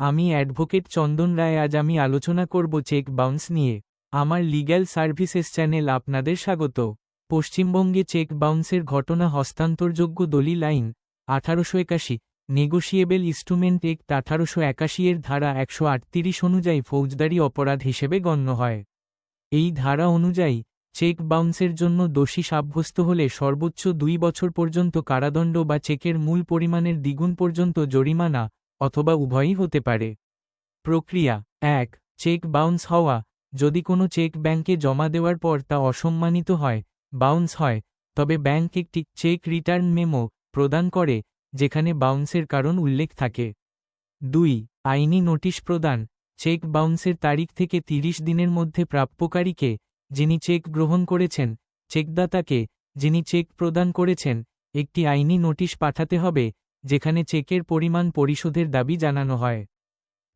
আমি অ্যাডভোকেট চন্দন রায় আজ আমি আলোচনা করব চেক বাউন্স নিয়ে। আমার লিগ্যাল সার্ভিসেস চ্যানেল আপনাদের স্বাগত। পশ্চিমবঙ্গে চেক বাউন্সের ঘটনা হস্তান্তরযোগ্য দলিল আইন, আঠারোশো একাশি, নেগোশিয়েবল ইনস্ট্রুমেন্ট একট আঠারোশো একাশি এর ধারা একশো আটত্রিশ অনুযায়ী ফৌজদারি অপরাধ হিসেবে গণ্য হয়। এই ধারা অনুযায়ী, চেক বাউন্সের জন্য দোষী সাব্যস্ত হলে সর্বোচ্চ দুই বছর পর্যন্ত কারাদণ্ড বা চেকের মূল পরিমাণের দ্বিগুণ পর্যন্ত জরিমানা অথবা উভয়ই হতে পারে। প্রক্রিয়া এক, চেক বাউন্স হওয়া। যদি কোনো চেক ব্যাংকে জমা দেওয়ার পর তা অসম্মানিত হয়, বাউন্স হয়, তবে ব্যাংক একটি চেক রিটার্ন মেমো প্রদান করে, যেখানে বাউন্সের কারণ উল্লেখ থাকে। দুই, আইনি নোটিশ প্রদান। চেক বাউন্সের তারিখ থেকে ৩০ দিনের মধ্যে প্রাপ্যকারীকে, যিনি চেক গ্রহণ করেছেন, চেকদাতাকে, যিনি চেক প্রদান করেছেন, একটি আইনি নোটিশ পাঠাতে হবে যেখানে চেকের পরিমাণ পরিশোধের দাবি জানানো হয়।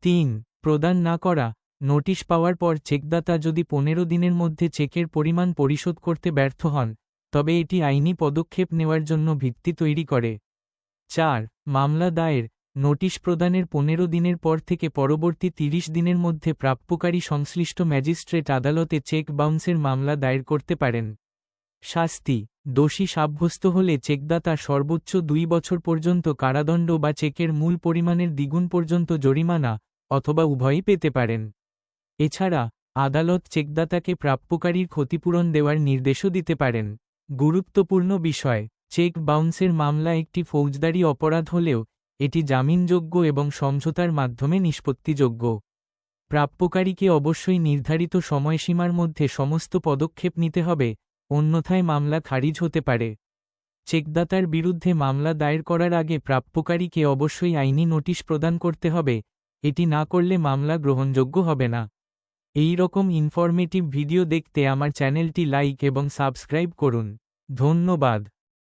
তিন, প্রদান না করা। নোটিশ পাওয়ার পর চেকদাতা যদি পনেরো দিনের মধ্যে চেকের পরিমাণ পরিশোধ করতে ব্যর্থ হন, তবে এটি আইনি পদক্ষেপ নেওয়ার জন্য ভিত্তি তৈরি করে। চার, মামলা দায়ের। নোটিশ প্রদানের পনেরো দিনের পর থেকে পরবর্তী ৩০ দিনের মধ্যে প্রাপ্যকারী সংশ্লিষ্ট ম্যাজিস্ট্রেট আদালতে চেক বাউন্সের মামলা দায়ের করতে পারেন। শাস্তি। দোষী সাব্যস্ত হলে চেকদাতা সর্বোচ্চ দুই বছর পর্যন্ত কারাদণ্ড বা চেকের মূল পরিমাণের দ্বিগুণ পর্যন্ত জরিমানা অথবা উভয়ই পেতে পারেন। এছাড়া, আদালত চেকদাতাকে প্রাপ্যকারীর ক্ষতিপূরণ দেওয়ার নির্দেশও দিতে পারেন। গুরুত্বপূর্ণ বিষয়, চেক বাউন্সের মামলা একটি ফৌজদারি অপরাধ হলেও এটি জামিনযোগ্য এবং সমঝোতার মাধ্যমে নিষ্পত্তিযোগ্য। প্রাপ্যকারীকে অবশ্যই নির্ধারিত সময়সীমার মধ্যে সমস্ত পদক্ষেপ নিতে হবে অন্যথায় মামলা খারিজ হতে পারে। চেকদাতার বিরুদ্ধে মামলা দায়ের করার আগে প্রাপ্যকারীকে অবশ্যই আইনি নোটিশ প্রদান করতে হবে, এটি না করলে মামলা গ্রহণযোগ্য হবে না। এই রকম ইনফরমেটিভ ভিডিও দেখতে আমার চ্যানেলটি লাইক এবং সাবস্ক্রাইব করুন। ধন্যবাদ।